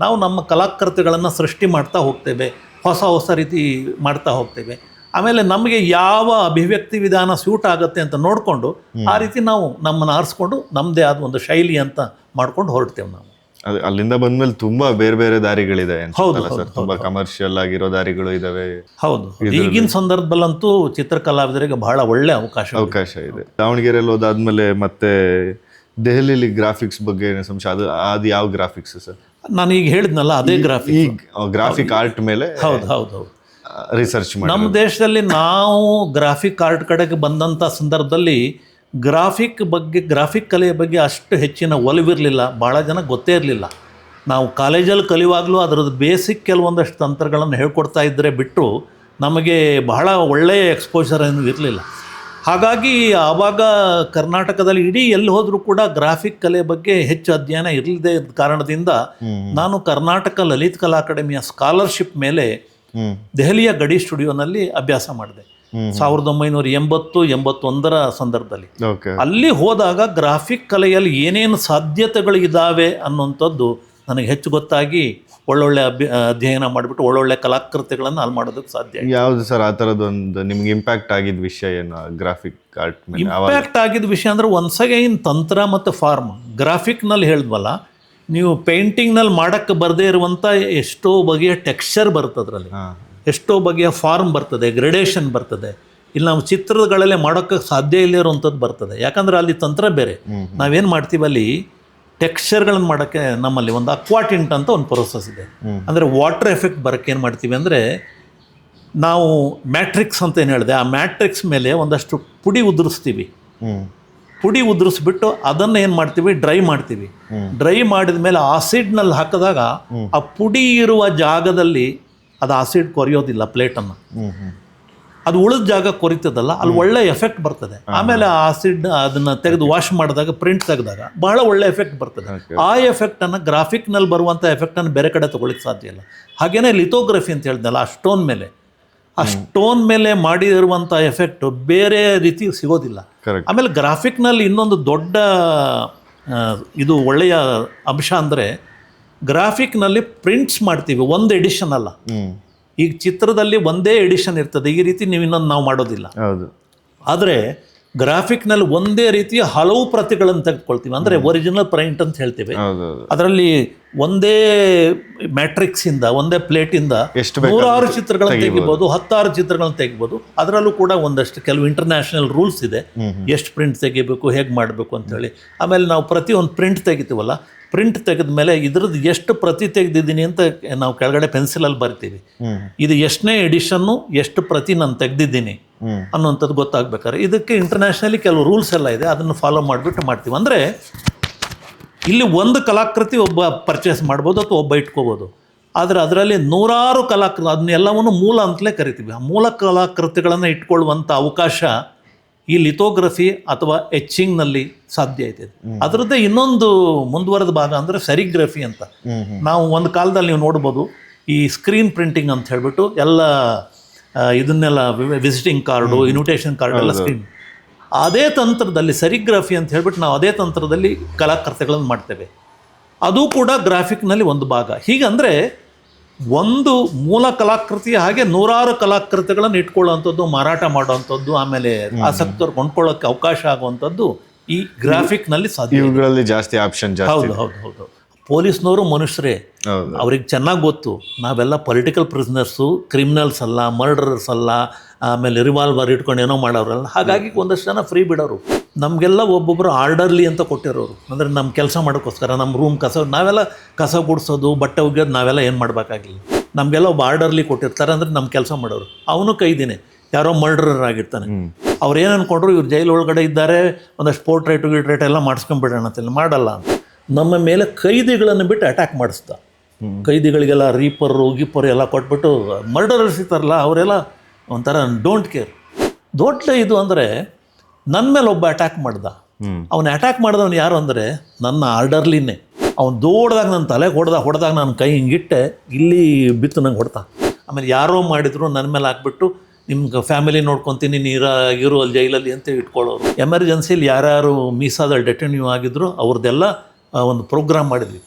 ನಾವು ನಮ್ಮ ಕಲಾಕೃತಿಗಳನ್ನು ಸೃಷ್ಟಿ ಮಾಡ್ತಾ ಹೋಗ್ತೇವೆ ಹೊಸ ಹೊಸ ರೀತಿ ಮಾಡ್ತಾ ಹೋಗ್ತೇವೆ. ಆಮೇಲೆ ನಮಗೆ ಯಾವ ಅಭಿವ್ಯಕ್ತಿ ವಿಧಾನ ಸೂಟ್ ಆಗುತ್ತೆ ಅಂತ ನೋಡಿಕೊಂಡು ಆ ರೀತಿ ನಾವು ನಮ್ಮನ್ನು ಆರಿಸ್ಕೊಂಡು ನಮ್ಮದೇ ಆದ ಒಂದು ಶೈಲಿ ಅಂತ ಮಾಡ್ಕೊಂಡು ಹೊರಡ್ತೇವೆ ನಾವು. ಅದು ಅಲ್ಲಿಂದ ಬಂದ್ಮೇಲೆ ತುಂಬಾ ಬೇರೆ ಬೇರೆ ದಾರಿಗಳಿದೆ ಹೌದು, ಸರ್. ತುಂಬಾ ಕಮರ್ಷಿಯಲ್ ಆಗಿರೋ ದಾರಿಗಳು ಇದಾವೆ. ಹೌದು. ಈಗಿನ ಸಂದರ್ಭದಲ್ಲಂತೂ ಚಿತ್ರಕಲಾವಿದರಿಗೆ ಬಹಳ ಒಳ್ಳೆ ಅವಕಾಶ ಅವಕಾಶ ಇದೆ. ದಾವಣಗೆರೆಯಲ್ಲಿ ಹೋದಾದ್ಮೇಲೆ ಮತ್ತೆ ದೆಹಲಿಯಲ್ಲಿ ಗ್ರಾಫಿಕ್ಸ್ ಬಗ್ಗೆ ಏನೋ ಸಂಶಯ ಅದು ಅದು ಯಾವ ಗ್ರಾಫಿಕ್ಸ್ ಸರ್? ನಾನು ಈಗ ಹೇಳಿದ್ನಲ್ಲ ಅದೇ ಗ್ರಾಫಿಕ್ ಈಗ ಗ್ರಾಫಿಕ್ ಆರ್ಟ್ ಮೇಲೆ ಹೌದು ಹೌದು ಹೌದು. ರಿಸರ್ಚ್ ಮಾಡಿ ನಮ್ಮ ದೇಶದಲ್ಲಿ ನಾವು ಗ್ರಾಫಿಕ್ ಆರ್ಟ್ ಕಡೆಗೆ ಬಂದಂಥ ಸಂದರ್ಭದಲ್ಲಿ ಗ್ರಾಫಿಕ್ ಬಗ್ಗೆ ಗ್ರಾಫಿಕ್ ಕಲೆಯ ಬಗ್ಗೆ ಅಷ್ಟು ಹೆಚ್ಚಿನ ಒಲವಿರಲಿಲ್ಲ ಭಾಳ ಜನ ಗೊತ್ತೇ ಇರಲಿಲ್ಲ. ನಾವು ಕಾಲೇಜಲ್ಲಿ ಕಲಿಯುವಾಗಲೂ ಅದರದ್ದು ಬೇಸಿಕ್ ಕೆಲವೊಂದಷ್ಟು ತಂತ್ರಗಳನ್ನು ಹೇಳ್ಕೊಡ್ತಾ ಇದ್ದರೆ ಬಿಟ್ಟು ನಮಗೆ ಬಹಳ ಒಳ್ಳೆಯ ಎಕ್ಸ್ಪೋಜರ್ ಏನು ಇರಲಿಲ್ಲ. ಹಾಗಾಗಿ ಆವಾಗ ಕರ್ನಾಟಕದಲ್ಲಿ ಇಡೀ ಎಲ್ಲಿ ಹೋದರೂ ಕೂಡ ಗ್ರಾಫಿಕ್ ಕಲೆ ಬಗ್ಗೆ ಹೆಚ್ಚು ಅಧ್ಯಯನ ಇರಲಿದೆ ಕಾರಣದಿಂದ ನಾನು ಕರ್ನಾಟಕ ಲಲಿತ್ ಕಲಾ ಅಕಾಡೆಮಿಯ ಸ್ಕಾಲರ್ಶಿಪ್ ಮೇಲೆ ದೆಹಲಿಯ ಗಡಿ ಸ್ಟುಡಿಯೋನಲ್ಲಿ ಅಭ್ಯಾಸ ಮಾಡಿದೆ. ಸಾವಿರದ ಒಂಬೈನೂರ ಎಂಬತ್ತು ಎಂಬತ್ತೊಂದರ ಸಂದರ್ಭದಲ್ಲಿ. ಅಲ್ಲಿ ಹೋದಾಗ ಗ್ರಾಫಿಕ್ ಕಲೆಯಲ್ಲಿ ಏನೇನು ಸಾಧ್ಯತೆಗಳಿದ್ದಾವೆ ಅನ್ನುವಂಥದ್ದು ನನಗೆ ಹೆಚ್ಚು ಗೊತ್ತಾಗಿ ಒಳ್ಳೊಳ್ಳೆ ಅಭ್ಯ ಅಧ್ಯಯನ ಮಾಡಿಬಿಟ್ಟು ಒಳ್ಳೊಳ್ಳೆ ಕಲಾಕೃತಿಗಳನ್ನು ಅಲ್ಲಿ ಮಾಡೋದಕ್ಕೆ ಸಾಧ್ಯ ಯಾವುದು ಸರ್ ಆ ಥರದೊಂದು ನಿಮ್ಗೆ ಇಂಪ್ಯಾಕ್ಟ್ ಆಗಿದ್ದ ವಿಷಯ ಏನು ಗ್ರಾಫಿಕ್ ಆರ್ಟ್ ಇಂಪ್ಯಾಕ್ಟ್ ಆಗಿದ್ದ ವಿಷಯ ಅಂದರೆ ಒನ್ಸ್ ಅಗೈನ್ ತಂತ್ರ ಮತ್ತು ಫಾರ್ಮ್ ಗ್ರಾಫಿಕ್ನಲ್ಲಿ ಹೇಳಿದ್ವಲ್ಲ ನೀವು ಪೇಂಟಿಂಗ್ನಲ್ಲಿ ಮಾಡೋಕ್ಕೆ ಬರದೇ ಇರುವಂಥ ಎಷ್ಟೋ ಬಗೆಯ ಟೆಕ್ಸ್ಚರ್ ಬರುತ್ತೆ ಅದರಲ್ಲಿ ಎಷ್ಟೋ ಬಗೆಯ ಫಾರ್ಮ್ ಬರ್ತದೆ ಗ್ರೆಡೇಷನ್ ಬರ್ತದೆ. ಇಲ್ಲಿ ನಾವು ಚಿತ್ರಗಳಲ್ಲೇ ಮಾಡೋಕ್ಕೆ ಸಾಧ್ಯ ಇಲ್ಲಿರುವಂಥದ್ದು ಬರ್ತದೆ. ಯಾಕಂದ್ರೆ ಅಲ್ಲಿ ತಂತ್ರ ಬೇರೆ. ನಾವೇನು ಮಾಡ್ತೀವಿ ಅಲ್ಲಿ? ಟೆಕ್ಸ್ಚರ್ಗಳನ್ನು ಮಾಡೋಕ್ಕೆ ನಮ್ಮಲ್ಲಿ ಒಂದು ಅಕ್ವಾಟಿಂಟ್ ಅಂತ ಒಂದು ಪ್ರೊಸೆಸ್ ಇದೆ. ಅಂದರೆ ವಾಟರ್ ಎಫೆಕ್ಟ್ ಬರೋಕ್ಕೆ ಏನು ಮಾಡ್ತೀವಿ ಅಂದರೆ ನಾವು ಮ್ಯಾಟ್ರಿಕ್ಸ್ ಅಂತ ಏನು ಹೇಳಿದೆ ಆ ಮ್ಯಾಟ್ರಿಕ್ಸ್ ಮೇಲೆ ಒಂದಷ್ಟು ಪುಡಿ ಉದುರಿಸ್ತೀವಿ. ಪುಡಿ ಉದುರಿಸ್ಬಿಟ್ಟು ಅದನ್ನು ಏನು ಮಾಡ್ತೀವಿ? ಡ್ರೈ ಮಾಡ್ತೀವಿ. ಡ್ರೈ ಮಾಡಿದ ಮೇಲೆ ಆಸಿಡ್ನಲ್ಲಿ ಹಾಕಿದಾಗ ಆ ಪುಡಿ ಇರುವ ಜಾಗದಲ್ಲಿ ಅದು ಆಸಿಡ್ ಕೊರೆಯೋದಿಲ್ಲ ಪ್ಲೇಟನ್ನು. ಅದು ಉಳಿದ ಜಾಗ ಕೊರಿತದಲ್ಲ ಅಲ್ಲಿ ಒಳ್ಳೆ ಎಫೆಕ್ಟ್ ಬರ್ತದೆ. ಆಮೇಲೆ ಆಸಿಡ್ ಅದನ್ನ ತೆಗೆದು ವಾಶ್ ಮಾಡಿದಾಗ ಪ್ರಿಂಟ್ ತೆಗೆದಾಗ ಬಹಳ ಒಳ್ಳೆ ಎಫೆಕ್ಟ್ ಬರ್ತದೆ. ಆ ಎಫೆಕ್ಟನ್ನು ಗ್ರಾಫಿಕ್ನಲ್ಲಿ ಬರುವಂಥ ಎಫೆಕ್ಟನ್ನು ಬೇರೆ ಕಡೆ ತಗೊಳ್ಳಿಕ್ಕೆ ಸಾಧ್ಯ ಇಲ್ಲ. ಹಾಗೇನೇ ಲಿಥೋಗ್ರಫಿ ಅಂತ ಹೇಳಿದ್ನಲ್ಲ ಆ ಸ್ಟೋನ್ ಮೇಲೆ. ಆ ಸ್ಟೋನ್ ಮೇಲೆ ಮಾಡಿರುವಂಥ ಎಫೆಕ್ಟು ಬೇರೆ ರೀತಿ ಸಿಗೋದಿಲ್ಲ. ಆಮೇಲೆ ಗ್ರಾಫಿಕ್ನಲ್ಲಿ ಇನ್ನೊಂದು ದೊಡ್ಡ ಇದು ಒಳ್ಳೆಯ ಅಂಶ ಅಂದರೆ ಗ್ರಾಫಿಕ್ನಲ್ಲಿ ಪ್ರಿಂಟ್ಸ್ ಮಾಡ್ತೀವಿ ಒಂದು ಎಡಿಷನ್ ಅಲ್ಲ. ಈಗ ಚಿತ್ರದಲ್ಲಿ ಒಂದೇ ಎಡಿಷನ್ ಇರ್ತದೆ ಈ ರೀತಿ ನೀವು ಇನ್ನೊಂದು ನಾವು ಮಾಡೋದಿಲ್ಲ. ಹೌದು. ಆದರೆ ಗ್ರಾಫಿಕ್ನಲ್ಲಿ ಒಂದೇ ರೀತಿಯ ಹಲವು ಪ್ರತಿಗಳನ್ನು ತೆಗೆದುಕೊಳ್ತೀವಿ. ಅಂದರೆ ಒರಿಜಿನಲ್ ಪ್ರಿಂಟ್ ಅಂತ ಹೇಳ್ತೀವಿ. ಅದರಲ್ಲಿ ಒಂದೇ ಮ್ಯಾಟ್ರಿಕ್ಸಿಂದ ಒಂದೇ ಪ್ಲೇಟಿಂದ ಇಂದ ನೂರಾರು ಚಿತ್ರಗಳನ್ನು ತೆಗಿಬೋದು. ಹತ್ತಾರು ಚಿತ್ರಗಳನ್ನು ತೆಗಿಬೋದು. ಅದರಲ್ಲೂ ಕೂಡ ಒಂದಷ್ಟು ಕೆಲವು ಇಂಟರ್ನ್ಯಾಷನಲ್ ರೂಲ್ಸ್ ಇದೆ. ಎಷ್ಟು ಪ್ರಿಂಟ್ ತೆಗಿಬೇಕು ಹೇಗೆ ಮಾಡಬೇಕು ಅಂತೇಳಿ ಆಮೇಲೆ ನಾವು ಪ್ರತಿ ಒಂದು ಪ್ರಿಂಟ್ ತೆಗಿತೀವಲ್ಲ ಪ್ರಿಂಟ್ ತೆಗೆದ ಮೇಲೆ ಇದ್ರದ್ದು ಎಷ್ಟು ಪ್ರತಿ ತೆಗೆದಿದ್ದೀನಿ ಅಂತ ನಾವು ಕೆಳಗಡೆ ಪೆನ್ಸಿಲಲ್ಲಿ ಬರ್ತೀವಿ. ಇದು ಎಷ್ಟನೇ ಎಡಿಷನ್ನು ಎಷ್ಟು ಪ್ರತಿ ನಾನು ತೆಗೆದಿದ್ದೀನಿ ಅನ್ನೋಂಥದ್ದು ಅನ್ನುವಂಥದ್ದು ಗೊತ್ತಾಗ್ಬೇಕಾದ್ರೆ ಇದಕ್ಕೆ ಇಂಟರ್ನ್ಯಾಷನಲಿ ಕೆಲವು ರೂಲ್ಸ್ ಎಲ್ಲ ಇದೆ ಅದನ್ನು ಫಾಲೋ ಮಾಡಿಬಿಟ್ಟು ಮಾಡ್ತೀವಿ. ಅಂದರೆ ಇಲ್ಲಿ ಒಂದು ಕಲಾಕೃತಿ ಒಬ್ಬ ಪರ್ಚೇಸ್ ಮಾಡ್ಬೋದು ಅಥವಾ ಒಬ್ಬ ಇಟ್ಕೋಬೋದು. ಆದರೆ ಅದರಲ್ಲಿ ನೂರಾರು ಕಲಾಕೃತಿ ಅದನ್ನೆಲ್ಲವನ್ನು ಮೂಲ ಅಂತಲೇ ಕರಿತೀವಿ. ಆ ಮೂಲ ಕಲಾಕೃತಿಗಳನ್ನು ಇಟ್ಕೊಳ್ಳುವಂಥ ಅವಕಾಶ ಈ ಲಿಥೋಗ್ರಫಿ ಅಥವಾ ಎಚ್ಚಿಂಗ್ನಲ್ಲಿ ಸಾಧ್ಯ ಇದೆ. ಅದರದ್ದೇ ಇನ್ನೊಂದು ಮುಂದುವರೆದ ಭಾಗ ಅಂದರೆ ಸೆರಿಗ್ರಫಿ ಅಂತ. ನಾವು ಒಂದು ಕಾಲದಲ್ಲಿ ನೀವು ನೋಡ್ಬೋದು ಈ ಸ್ಕ್ರೀನ್ ಪ್ರಿಂಟಿಂಗ್ ಅಂತ ಹೇಳ್ಬಿಟ್ಟು ಎಲ್ಲ ಇದನ್ನೆಲ್ಲ ವಿಸಿಟಿಂಗ್ ಕಾರ್ಡು ಇನ್ವಿಟೇಷನ್ ಕಾರ್ಡ್ ಎಲ್ಲ ಸ್ಕ್ರೀನ್ ಅದೇ ತಂತ್ರದಲ್ಲಿ ಸೆರಿಗ್ರಫಿ ಅಂತ ಹೇಳ್ಬಿಟ್ಟು ನಾವು ಅದೇ ತಂತ್ರದಲ್ಲಿ ಕಲಾಕೃತಿಗಳನ್ನು ಮಾಡ್ತೇವೆ. ಅದು ಕೂಡ ಗ್ರಾಫಿಕ್ನಲ್ಲಿ ಒಂದು ಭಾಗ. ಹೀಗಂದರೆ ಒಂದು ಮೂಲ ಕಲಾಕೃತಿ ಹಾಗೆ ನೂರಾರು ಕಲಾಕೃತಿಗಳನ್ನು ಇಟ್ಕೊಳ್ಳುವಂಥದ್ದು ಮಾರಾಟ ಮಾಡುವಂಥದ್ದು ಆಮೇಲೆ ಆಸಕ್ತರು ಕೊಂಡ್ಕೊಳ್ಳೋಕೆ ಅವಕಾಶ ಆಗುವಂಥದ್ದು ಈ ಗ್ರಾಫಿಕ್ನಲ್ಲಿ ಸಾಧ್ಯ ಇವುಗಳಲ್ಲಿ ಜಾಸ್ತಿ ಆಪ್ಷನ್ ಜಾಸ್ತಿ ಹೌದು ಹೌದು ಹೌದು. ಪೊಲೀಸ್ನವರು ಮನುಷ್ಯರೇ. ಅವ್ರಿಗೆ ಚೆನ್ನಾಗಿ ಗೊತ್ತು. ನಾವೆಲ್ಲ ಪೊಲಿಟಿಕಲ್ ಪ್ರಿಸ್ನರ್ಸು ಕ್ರಿಮಿನಲ್ಸ್ ಅಲ್ಲ ಮರ್ಡರರ್ಸ್ ಅಲ್ಲ ಆಮೇಲೆ ರಿವಾಲ್ವರ್ ಇಟ್ಕೊಂಡು ಏನೋ ಮಾಡೋರಲ್ಲ. ಹಾಗಾಗಿ ಒಂದಷ್ಟು ಜನ ಫ್ರೀ ಬಿಡೋರು. ನಮಗೆಲ್ಲ ಒಬ್ಬೊಬ್ಬರು ಆರ್ಡರ್ಲಿ ಅಂತ ಕೊಟ್ಟಿರೋರು. ಅಂದರೆ ನಮ್ಮ ಕೆಲಸ ಮಾಡೋಕ್ಕೋಸ್ಕರ ನಮ್ಮ ರೂಮ್ ಕಸ ನಾವೆಲ್ಲ ಕಸ ಗುಡಿಸೋದು ಬಟ್ಟೆ ಒಗೆಯೋದು ನಾವೆಲ್ಲ ಏನು ಮಾಡಬೇಕಾಗಿಲ್ಲ. ನಮಗೆಲ್ಲ ಒಬ್ಬ ಆರ್ಡರ್ಲಿ ಕೊಟ್ಟಿರ್ತಾರೆ ಅಂದರೆ ನಮ್ಮ ಕೆಲಸ ಮಾಡೋರು. ಅವನು ಕೈದಿನೇ ಯಾರೋ ಮರ್ಡರರ್ ಆಗಿರ್ತಾನೆ. ಅವ್ರು ಏನು ಅನ್ಕೊಂಡ್ರು ಇವ್ರು ಜೈಲು ಒಳಗಡೆ ಇದ್ದಾರೆ ಒಂದಷ್ಟು ಪೋರ್ಟ್ರೇಟು ಗಿಟ್ರೇಟ್ ಎಲ್ಲ ಮಾಡಿಸ್ಕೊಂಡ್ಬಿಡೋಣ ಅಂತ. ಮಾಡಲ್ಲ ಅಂತ. ನಮ್ಮ ಮೇಲೆ ಕೈದಿಗಳನ್ನು ಬಿಟ್ಟು ಅಟ್ಯಾಕ್ ಮಾಡಿಸ್ದ ಕೈದಿಗಳಿಗೆಲ್ಲ ರೀಪರು ಗೀಪರು ಎಲ್ಲ ಕೊಟ್ಬಿಟ್ಟು ಮರ್ಡರರ್ಸ್ ಇರ್ತಾರಲ್ಲ ಅವರೆಲ್ಲ ಒಂಥರ ಡೋಂಟ್ ಕೇರ್ ದೊಡ್ಡ ಇದು ಅಂದರೆ ನನ್ನ ಮೇಲೆ ಒಬ್ಬ ಅಟ್ಯಾಕ್ ಮಾಡ್ದ. ಅವನು ಅಟ್ಯಾಕ್ ಮಾಡಿದವನು ಯಾರು ಅಂದರೆ ನನ್ನ ಆರ್ಡರ್ಲಿನೇ ಅವ್ನು ದೊಡ್ಡದಾಗ ನನ್ನ ತಲೆಗೆ ಹೊಡೆದ ಹೊಡೆದಾಗ ನಾನು ಕೈ ಹಿಂಗಿಟ್ಟೆ ಇಲ್ಲಿ ಬಿತ್ತು ನಂಗೆ ಹೊಡ್ತಾ. ಆಮೇಲೆ ಯಾರೋ ಮಾಡಿದ್ರು ನನ್ನ ಮೇಲೆ ಹಾಕ್ಬಿಟ್ಟು ನಿಮ್ಗೆ ಫ್ಯಾಮಿಲಿ ನೋಡ್ಕೊತೀನಿ ನೀರ ಇರು ಅಲ್ಲಿ ಜೈಲಲ್ಲಿ ಅಂತ ಇಟ್ಕೊಳ್ಳೋರು. ಎಮರ್ಜೆನ್ಸಿಲಿ ಯಾರ್ಯಾರು ಮೀಸಾದಲ್ಲಿ ಡೆಟೆನ್ಯೂ ಆಗಿದ್ರು ಅವ್ರದ್ದೆಲ್ಲ ಒಂದು ಪ್ರೋಗ್ರಾಮ್ ಮಾಡಿದ್ವಿ.